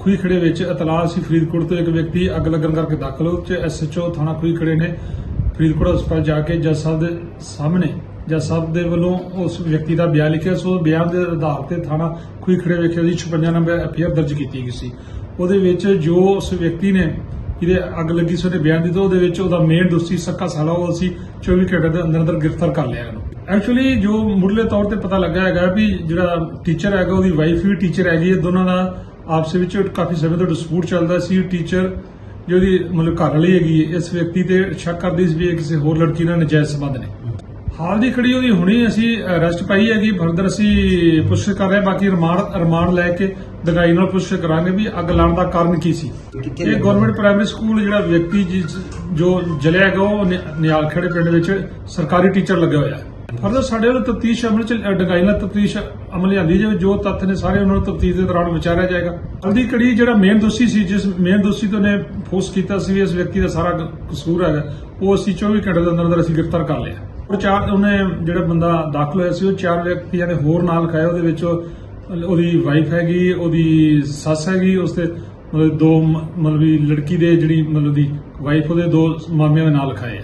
ਖੂਹੀ ਖੜੇ ਵਿੱਚ ਇਤਲਾਹ ਸੀ ਫਰੀਦਕੋਟ ਤੋਂ ਇੱਕ ਵਿਅਕਤੀ ਅੱਗ ਲੱਗਣ ਕਰਕੇ ਦਾਖਲ ਹੋ ਚ ਐਸਐਚਓ ਥਾਣਾ ਖੂਹੀ ਖੜੇ ਨੇ ਫਰੀਦਕੋਟ ਹਸਪਤਾਲ ਜਾ ਕੇ ਜੱਜ ਸਾਹਿਬ ਦੇ ਸਾਹਮਣੇ, ਜੱਜ ਸਾਹਿਬ ਦੇ ਵੱਲੋਂ ਉਸ ਵਿਅਕਤੀ ਦਾ ਬਿਆਨ ਲਿਖਿਆ। ਸੋ ਬਿਆਨ ਦੇ ਆਧਾਰ ਤੇ ਥਾਣਾ ਖੂਹੀ ਖੜੇ ਵਿਖੇ ਉਹਦੀ 56 ਨੰਬਰ ਐਫਆਈਆਰ ਦਰਜ ਕੀਤੀ ਗਈ ਸੀ। ਉਹਦੇ ਵਿੱਚ ਜੋ ਉਸ ਵਿਅਕਤੀ ਨੇ ਜਿਹਦੇ ਅੱਗ ਲੱਗੀ ਸੀ ਉਹਨੇ ਬਿਆਨ ਦਿੱਤਾ। ਉਹਦੇ ਵਿੱਚ ਉਹਦਾ ਮੇਨ ਦੋਸ਼ੀ ਸੱਕਾ ਸਾਲਾ ਉਹ ਅਸੀਂ 24 ਘੰਟੇ ਦੇ ਅੰਦਰ ਅੰਦਰ ਗ੍ਰਿਫਤਾਰ ਕਰ ਲਿਆ ਇਹਨੂੰ। ਐਕਚੁਅਲੀ ਜੋ ਮੁੱਢਲੇ ਤੌਰ ਤੇ ਪਤਾ ਲੱਗਾ ਹੈਗਾ ਵੀ ਜਿਹੜਾ ਟੀਚਰ ਹੈਗਾ, ਉਹਦੀ ਵਾਈਫ ਵੀ ਟੀਚਰ ਹੈਗੀ ਹੈ, ਦੋਨਾਂ ਦਾ ਆਪਸ ਵਿੱਚ ਕਾਫੀ ਸਮੇਂ ਤੋਂ ਡਿਸਪੂਟ ਚੱਲਦਾ ਸੀ। ਟੀਚਰ ਜਿਹਦੀ ਮਤਲਬ ਘਰ ਵਾਲੀ ਹੈਗੀ ਇਸ ਵਿਅਕਤੀ ਤੇ ਸ਼ੱਕ ਕਰਦੀ ਸੀ ਵੀ ਇਹ ਕਿਸੇ ਹੋਰ ਲੜਕੀ ਨਾਲ ਨਜਾਇਜ਼ ਸੰਬੰਧ ਨੇ। ਹਾਲ ਦੀ ਖੜੀ ਉਹਦੀ ਹੁਣੇ ਅਸੀਂ ਅਰੈਸਟ ਪਾਈ ਹੈਗੀ। ਫਰਦਰ ਅਸੀਂ ਪੁੱਛ ਕਰ ਰਹੇ। ਬਾਕੀ ਰਿਮਾਂਡ ਰਿਮਾਂਡ ਲੈ ਕੇ ਦਗਾਈ ਨਾਲ ਪੁੱਛ ਕਰਾਂਗੇ ਵੀ ਅੱਗ ਲਾਉਣ ਦਾ ਕਾਰਨ ਕੀ ਸੀ। ਇਹ ਗਵਰਨਮੈਂਟ ਪ੍ਰਾਇਮਰੀ ਸਕੂਲ ਜਿਹੜਾ ਵਿਅਕਤੀ ਜੋ ਜਲਿਆ ਹੈਗਾ ਉਹ ਨਿਆਲਖੇੜੇ ਪਿੰਡ ਵਿੱਚ ਸਰਕਾਰੀ ਟੀਚਰ ਲੱਗਿਆ ਹੋਇਆ ਹੈ। ਫਰਦਰ ਸਾਡੇ ਵੱਲੋਂ ਤਫਤੀਸ਼ ਅਮਲ ਚ ਡੰਗਾਈ ਨਾਲ ਤਫਤੀਸ਼ ਅਮਲ ਜਾਂਦੀ ਜਾਵੇ, ਜੋ ਤੱਥ ਨੇ ਸਾਰੇ ਉਹਨਾਂ ਨੂੰ ਤਫਤੀਸ਼ ਦੇ ਦੌਰਾਨ ਵਿਚਾਰਿਆ ਜਾਏਗਾ। ਹਲਦੀ ਕੜੀ ਜਿਹੜਾ ਮੇਨ ਦੋਸ਼ੀ ਸੀ, ਜਿਸ ਮੇਨ ਦੋਸ਼ੀ ਤੋਂ ਨੇ ਫੋਰਸ ਕੀਤਾ ਸੀ ਵੀ ਇਸ ਵਿਅਕਤੀ ਦਾ ਸਾਰਾ ਕਸੂਰ ਹੈਗਾ, ਉਹ ਅਸੀਂ 24 ਘੰਟੇ ਦੇ ਅੰਦਰ ਅੰਦਰ ਅਸੀਂ ਗ੍ਰਿਫਤਾਰ ਕਰ ਲਿਆ। ਉਹ ਚਾਰ ਉਹਨੇ ਜਿਹੜਾ ਬੰਦਾ ਦਾਖਲ ਹੋਇਆ ਸੀ, ਉਹ ਚਾਰ ਵਿਅਕਤੀਆਂ ਨੇ ਹੋਰ ਨਾਲ ਖਾਇਆ ਉਹਦੇ ਵਿੱਚ ਉਹ- ਉਹਦੀ ਵਾਈਫ ਹੈਗੀ, ਉਹਦੀ ਸੱਸ ਹੈਗੀ, ਉਸ ਮਤਲਬ ਦੋ ਮਤਲਬ ਲੜਕੀ ਦੇ ਜਿਹੜੀ ਮਤਲਬ ਦੀ ਵਾਈਫ ਉਹਦੇ ਦੋ ਮਾਮਿਆਂ ਦੇ ਨਾਲ ਖਾਏ